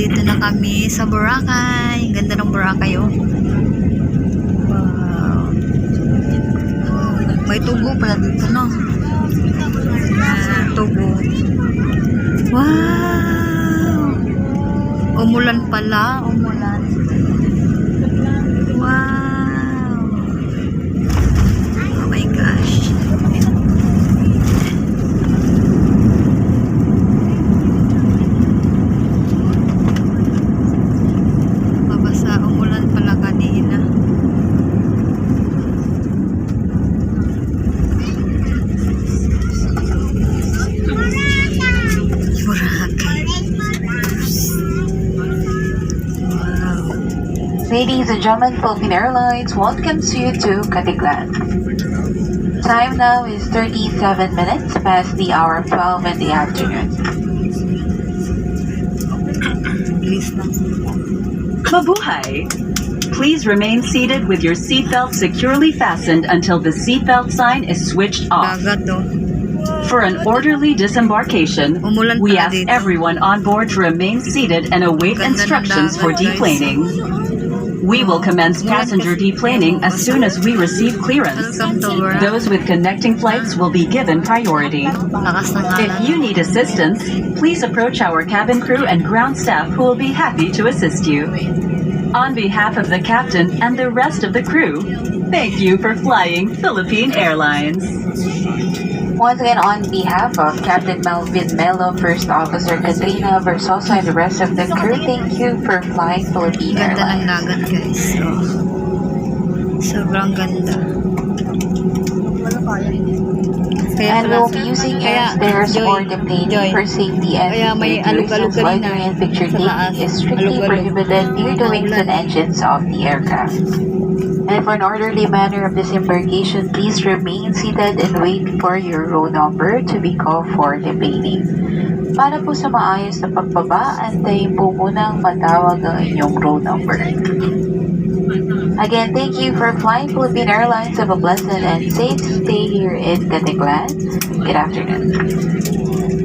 Nandito na kami sa Boracay. Ganda ng Boracay, oh. Wow. May tubo pala dito, no? Ah, tubo. Wow! Umulan pala. Umulan. Ladies and gentlemen, Philippine Airlines welcomes you to Katiglan. Time now is 37 minutes past the hour of 12 in the afternoon. Please na. Mabuhay! Please remain seated with your seatbelt securely fastened until the seatbelt sign is switched off. Oh. For an orderly disembarkation, we ask everyone on board to remain seated and await instructions for dagat, guys. deplaning. We will commence passenger deplaning as soon as we receive clearance. Those with connecting flights will be given priority. If you need assistance, please approach our cabin crew and ground staff who will be happy to assist you. On behalf of the captain and the rest of the crew, thank you for flying Philippine Airlines. Once again, on behalf of Captain Melvin Melo, First Officer Katrina Versosa, and the rest of the crew, thank you for flying Philippine Ganda ng Airlines. dagat, guys. Oh. Sobrang ganda. Kaya And pala- we'll be using kaya, airstairs Joy, for the plane Joy, for safety and Kaya may alog-alog kanina Loitering and picture taking is strictly Alog-alog. prohibited near the wings and engines of the aircraft. And for an orderly manner of disembarkation, please remain seated and wait for your row number to be called for deplaning. Para po sa maayos na pagbaba, antayin po munang matawag ang inyong row number. Again, thank you for flying Philippine Airlines. Have a blessed and safe stay here in Caticlan. Good afternoon.